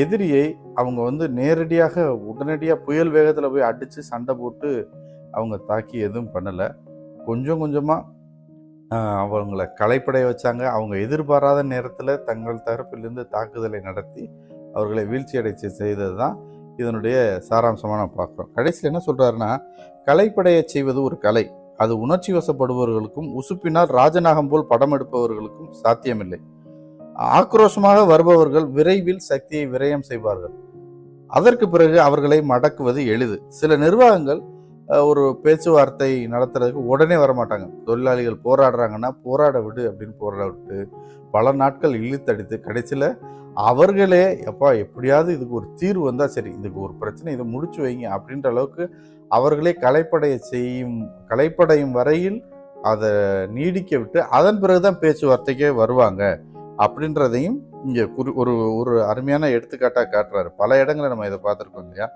எதிரியை அவங்க வந்து நேரடியாக உடனடியாக புயல் வேகத்தில் போய் அடித்து சண்டை போட்டு அவங்க தாக்கி எதுவும் பண்ணலை. கொஞ்சம் கொஞ்சமாக அவங்கள களைப்படைய வச்சாங்க. அவங்க எதிர்பாராத நேரத்தில் தங்கள் தரப்பிலிருந்து தாக்குதலை நடத்தி அவர்களை வீழ்ச்சி அடைச்சி செய்தது தான் இதனுடைய சாராம்சமாக நான் பார்க்குறோம். கடைசியில் என்ன சொல்கிறாருன்னா கலைப்படைய செய்வது ஒரு கலை. அது உணர்ச்சி வசப்படுபவர்களுக்கும் உசுப்பினால் ராஜநாகம் போல் படம் எடுப்பவர்களுக்கும் சாத்தியமில்லை. ஆக்ரோஷமாக வருபவர்கள் விரைவில் சக்தியை விரயம் செய்வார்கள். அதற்கு பிறகு அவர்களை மடக்குவது எளிது. சில நிர்வாகங்கள் ஒரு பேச்சுவார்த்தை நடத்துறதுக்கு உடனே வரமாட்டாங்க. தொழிலாளிகள் போராடுறாங்கன்னா போராட விடு அப்படின்னு போராட விட்டு பல நாட்கள் இழுத்தடித்து கடைசியில் அவர்களே எப்பா எப்படியாவது இதுக்கு ஒரு தீர்வு வந்தால் சரி இதுக்கு ஒரு பிரச்சனை இதை முடிச்சு வைங்க அப்படின்ற அளவுக்கு அவர்களே கலைப்படைய செய்யும் கலைப்படையும் வரையில் அதை நீடிக்க விட்டு அதன் பிறகுதான் பேச்சுவார்த்தைக்கே வருவாங்க. அப்படின்றதையும் இங்கே குறி ஒரு ஒரு அருமையான எடுத்துக்காட்டாக காட்டுறாரு. பல இடங்களை நம்ம இதை பார்த்துருக்கோம் இல்லையா?